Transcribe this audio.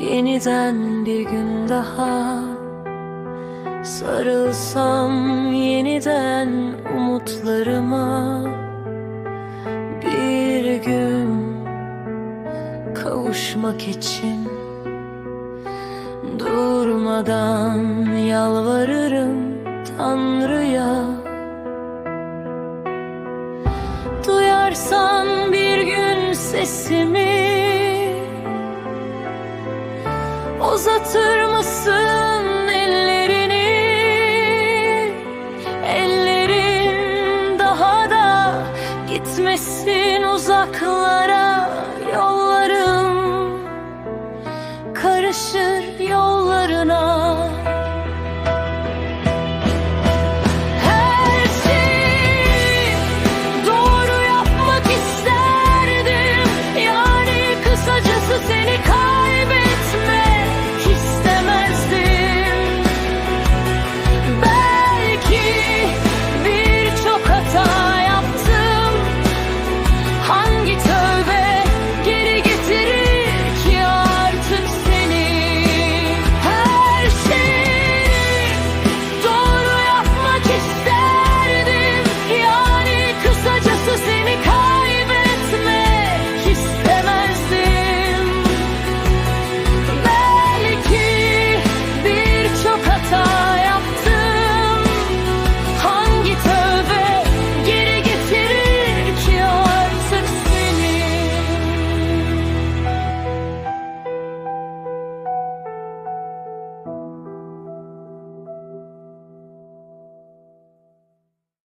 Yeniden bir gün daha Sarılsam yeniden umutlarıma Bir gün kavuşmak için Durmadan yalvarırım Tanrı'ya. Duyarsan bir gün sesimi Uzatır mısın ellerini? Ellerin daha da gitmesin uzaklara Yollarım. Karışır